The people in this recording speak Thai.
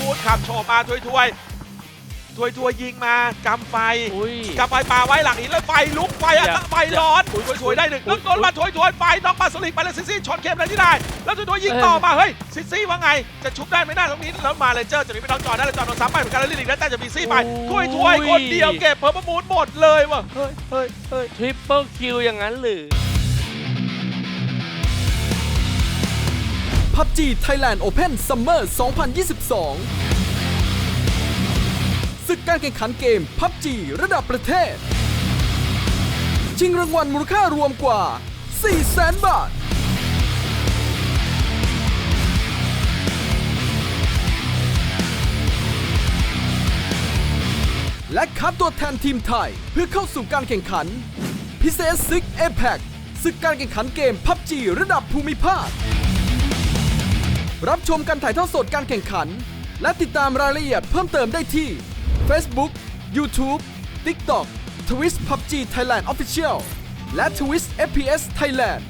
มูดขับโฉบมาถวยถวยถวยถวยยิงมากำไฟอุ้ย กำไฟปาไว้หลังหินแล้วไฟลุกไฟอะอย่า ไฟร้อนถวยถวยได้หนึ่งแล้วโดนมาถวยถวยไฟน้องปาสลิกไปแล้วซิซี่ชนเกมเลยที่ได้ แล้วถวยถวยยิงต่อมาเฮ้ยซิซี่ว่าไงจะชุบได้ไหมหน้าตรงนี้แล้วมาเลเจอร์จะหนีไปน้องจอได้แล้วจอโดนซ้ำไปเหมือนกันแล้วลิลิกได้แต่จะมีซี่ไปถวยถวยคนเดียวเก็บเพอร์ประมูลหมดเลยว่ะ เฮ้ยเฮ้ยเฮ้ยทริปเปิลคิวอย่างนั้นหรือ PUBG Thailand Open Summer 2022 ศึกการแข่งขันเกม PUBG ระดับประเทศ ชิงรางวัลมูลค่ารวมกว่า 400,000 บาท และคัดตัวแทนทีมไทยเพื่อเข้าสู่การแข่งขัน พิเศษซึก a p e c ศึกการแข่งขันเกม PUBG ระดับภูมิภาค รับชมการถ่ายทอดสดการแข่งขัน และติดตามรายละเอียดเพิ่มเติมได้ที่ Facebook YouTube TikTok Twitch PUBG Thailand Official และ Twitch FPS Thailand